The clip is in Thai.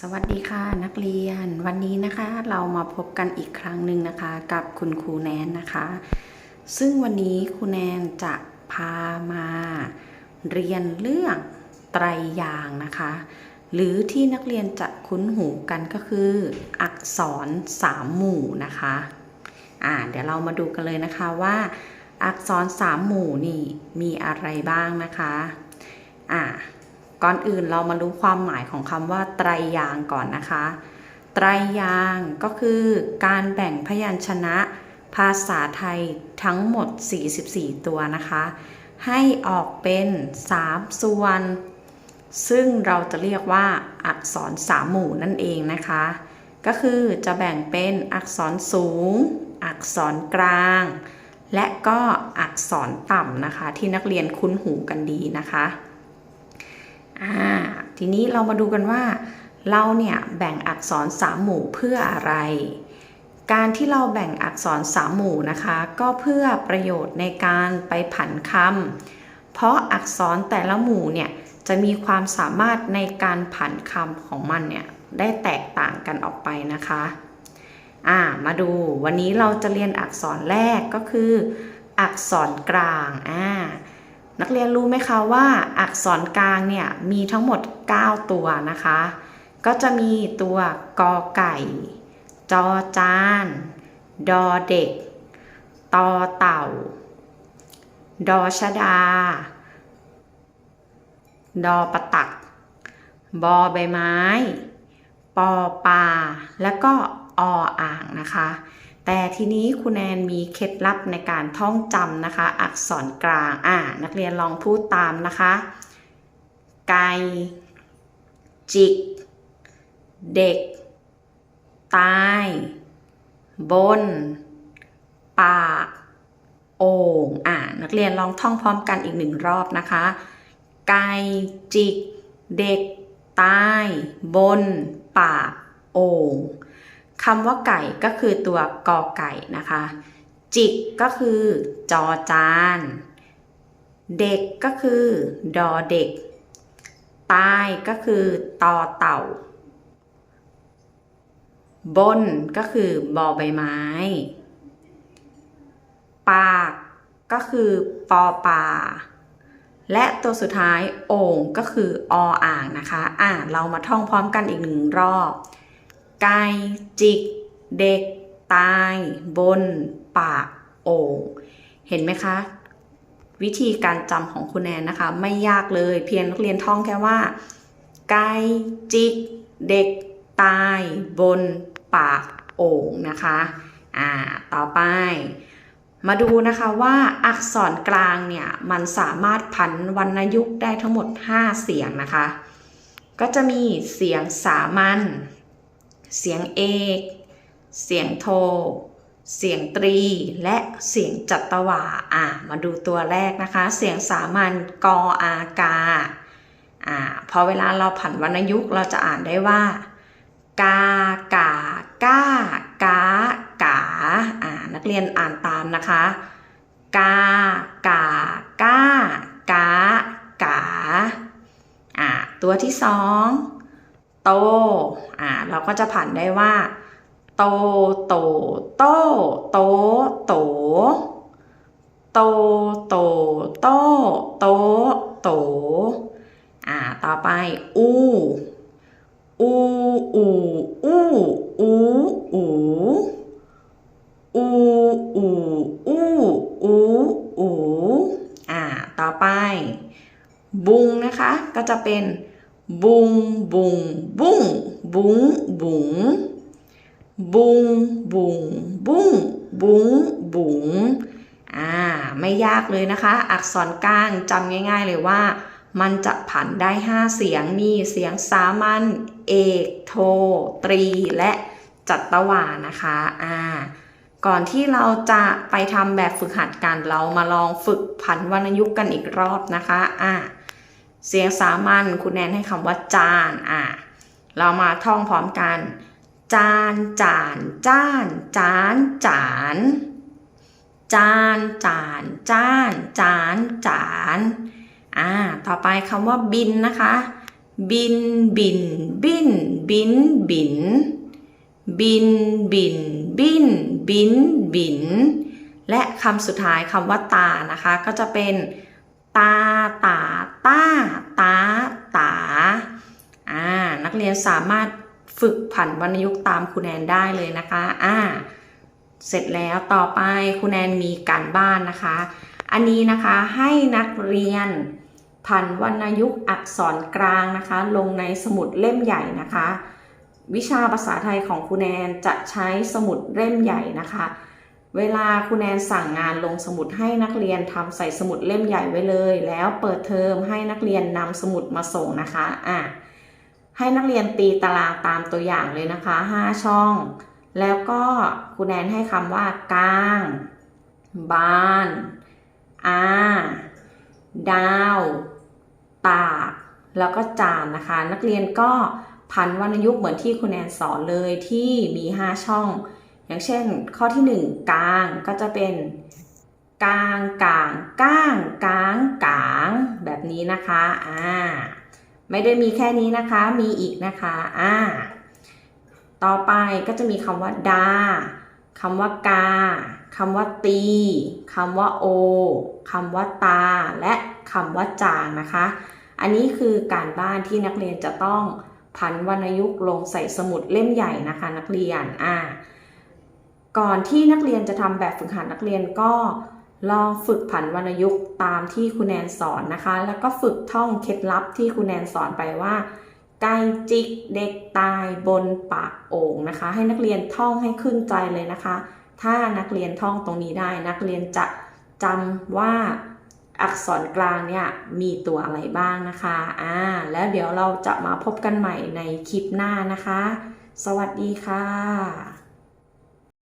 สวัสดีค่ะนักเรียน วันนี้นะคะเรามาพบกันอีกครั้งหนึ่งนะคะ กับคุณครูแนนนะคะ ซึ่งวันนี้ครูแนนจะพามาเรียนเรื่องไตรยางนะคะ หรือที่นักเรียนจะคุ้นหูกันก็คือ อักษรสามหมู่นะคะอ่าเดี๋ยวเรามาดูกันเลยนะคะว่า อักษรสามหมู่นี่มีอะไรบ้างนะคะอ่า ก่อนอื่นเรามารู้ความหมายของคำว่าไตรยางก่อนนะคะ ไตรยางก็คือการแบ่งพยัญชนะ ภาษาไทยทั้งหมด 44 ตัวนะคะ ให้ออกเป็น 3 ส่วน ซึ่งเราจะเรียกว่าอักษรสามหมู่นั่นเองนะคะ ก็คือจะแบ่งเป็นอักษรสูง อักษรกลาง และก็อักษรต่ำนะคะ ที่นักเรียนคุ้นหูกันดีนะคะ อ่าทีนี้เรามาดูกันว่า เราเนี่ยแบ่งอักษรสามหมู่เพื่ออะไร การที่เราแบ่งอักษรสามหมู่นะคะ ก็เพื่อประโยชน์ในการไปผันคำเพราะอักษรแต่ละหมู่เนี่ยจะมีความสามารถในการผันคำของมันเนี่ยได้แตกต่างกันออกไปนะคะอ่ามาดูวันนี้เราจะเรียนอักษรแรกก็คือ อักษรกลางอ่า นักเรียนรู้ไหมคะว่าอักษรกลางเนี่ยมีทั้งหมด 9 ตัวนะคะ ก็จะมีตัวกอไก่ จอจาน ดอเด็ก ตอเต่า ดอชดา ดอประตัก บอใบไม้ ปอปลา แล้วก็ออ่างนะคะ แต่ทีนี้คุณแนนมีเคล็ดลับในการท่องจำนะคะ อักษรกลางอ่านักเรียนลองพูดตามนะคะ ไก่จิก เด็ก ตาย บน ปาก โอ่งอ่านักเรียนลองท่องพร้อมกันอีกหนึ่งรอบนะคะ ไก่จิก เด็ก ตาย บน ปาก โอ่ง คำว่าไก่ก็คือตัวกอไก่นะคะ จิกก็คือจอจาน เด็กก็คือดอเด็กตายก็คือตอเต่า บนก็คือบอใบไม้ ปากก็คือปอปลาและตัวสุดท้ายโอ่งก็คือออ่างนะคะ อ่าเรามาท่องพร้อมกันอีกหนึ่งรอบ ไก่จิก เด็ก ตาย บน ปากโอ่งเห็นไหมคะ วิธีการจำของคุณแนนนะคะ ไม่ยากเลยเพียงนักเรียนท่องแค่ว่า ไก่จิก เด็ก ตาย บน ปากโอ่งนะคะอ่าต่อไป มาดูนะคะว่าอักษรกลางเนี่ย มันสามารถผันวรรณยุกต์ได้ทั้งหมด 5 เสียงนะคะ ก็จะมีเสียงสามัญ เสียงเอก เสียงโท เสียงตรี และเสียงจัตวาอ่ามาดูตัวแรกนะคะ เสียงสามัญกออากาอ่าพอเวลาเราผันวรรณยุกต์เราจะอ่านได้ว่ากากากากากาอ่านักเรียนอ่านตามนะคะกากากากากาอ่าตัวที่สอง โตอ่าเราก็จะผ่านได้ว่า โตโตโตโตโตโตโตโตโตโตอ่าต่อไปอูอูอูอูอูอูอูอูอูอูอูอ่าต่อไป บุงนะคะก็จะเป็น บุงบุงบุ้งบุ้งบุงบุงบุงบุ้งบุ้งบุงอ่าไม่ยากเลยนะคะ อักษรกลางจำง่าย ๆเลยว่า มันจะผันได้ 5 เสียงมีเสียงสามัญเอกโท ตรี และจัตวานะคะอ่าก่อนที่เราจะไปทำแบบฝึกหัดกันเรามาลองฝึกผันวรรณยุกต์กันอีกรอบนะคะอ่า เสียงสามัญคุณแนนให้คำว่าจานอ่าเรามาท่องพร้อมกัน จานจานจ้านจานจานจานจานจ้านจานจานอ่าต่อไปคำว่าบินนะคะ บินบินบินบินบินบินบินบินบินบิน และคำสุดท้ายคำว่าตานะคะ ก็จะเป็น ตาตาตาตาตาอ่านักเรียนสามารถฝึกผันวรรณยุกต์ตามครูแนนได้เลยนะคะอ่าเสร็จแล้วต่อไปครูแนนมีการบ้านนะคะ อันนี้นะคะให้นักเรียนผันวรรณยุกต์อักษรกลางนะคะ ลงในสมุดเล่มใหญ่นะคะ วิชาภาษาไทยของครูแนนจะใช้สมุดเล่มใหญ่นะคะ เวลาครูแนนสั่งงานลงสมุดให้นักเรียนทำใส่สมุดเล่มใหญ่ไว้เลย แล้วเปิดเทอมให้นักเรียนนำสมุดมาส่งนะคะอะให้นักเรียนตีตารางตามตัวอย่างเลยนะคะ 5 ช่อง แล้วก็ครูแนนให้คำว่ากลาง บานอาดาว ตาก แล้วก็จานนะคะ นักเรียนก็พันวรรณยุกต์เหมือนที่คุณแนนสอนเลยที่มี 5 ช่อง อย่างเช่น ข้อที่ 1 กลางก็จะเป็นกลางกลางก้างกลางกลางแบบนี้นะคะอ่าไม่ได้มีแค่นี้นะคะมีอีกนะคะอ่าต่อไปก็จะมีคำว่าดาคำว่ากาคำว่าตีคำว่าโอคำว่าตา และคำว่าจางนะคะ อันนี้คือการบ้านที่นักเรียนจะต้องพันวรรณยุกต์ลงใส่สมุดเล่มใหญ่นะคะ นักเรียนอ่า ก่อนที่นักเรียนจะทำแบบฝึกหัดนักเรียนก็ลองฝึกผันวรรณยุกต์ตามที่คุณแนนสอนนะคะ แล้วก็ฝึกท่องเคล็ดลับที่คุณแนนสอนไปว่า ไก่จิกเด็กตายบนปากโอ่งนะคะ ให้นักเรียนท่องให้ขึ้นใจเลยนะคะ ถ้านักเรียนท่องตรงนี้ได้นักเรียนจะจำว่าอักษรกลางเนี่ยมีตัวอะไรบ้างนะคะอ่าแล้วเดี๋ยวเราจะมาพบกันใหม่ในคลิปหน้านะคะ สวัสดีค่ะ